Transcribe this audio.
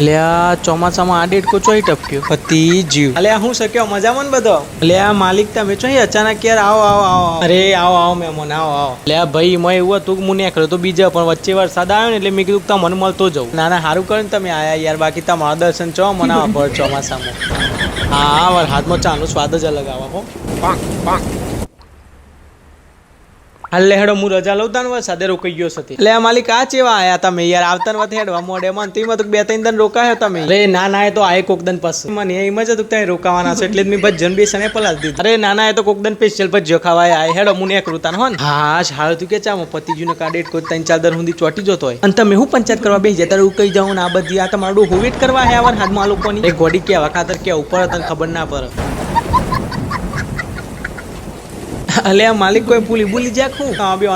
લે આ ચોમાસામાં આ ડેટ કોચો ટપક્યો. પતિ જીવ. અલે હું શક્યો મજામાં ને બધો? લે આ માલિક તમે અહીં અચાનક યાર આવો આવો આવો અરે આવો આવો મહેમાન આવો આવો. લે આ ભાઈ મેં એવું હતું કે હું નીકળ્યો તો બીજા પણ વચ્ચે વરસાદ આવ્યો ને એટલે મેં કીધું તમે મને મળતો જવું ના ના સારું કર્યું ને તમે આયા યાર બાકી તમારા દર્શન ચો મને પડે ચોમાસામાં. હા હાથમાં ચાનો સ્વાદ જ અલગ આવે હો. હાલે હેડો હું રજા લઉં તાન સાદે રોકાઈ ગયો સતી એટલે આ માલિક આ ચેવા આયા તમે? યાર આવતા ને હેડવા મોડે માં તેમાં મત બે ત્રણ દન રોકાયો તમે. અરે ના ના એ તો આય કોક દન મને એમ જ હતું ત્યાં રોકાવાના છે એટલે મેં ભજન બેસને પલાસ દીધી. અરે ના ના એ તો કોકદન સ્પેશિયલ ભજ્યો ખાવાય આય. હેડો હું ને એક હોન. હો હા સારું તું કે ચામાં પતિજીનો કાડેટ કોઈ ત્રણ ચાર દર સુધી ચોટી જતો હોય. અને તમે હું પંચાયત કરવા બેસી જતા હું કઈ જાઉં ને આ બધી આ તમારું હોવિટ કરવા હે આવાર હાથમાં લોકોની? એક ગોડી કેવા ખાતર કે ઉપર તને ખબર ના પડે. અલે માલિક કોઈ ભૂલી ભૂલી જાય હું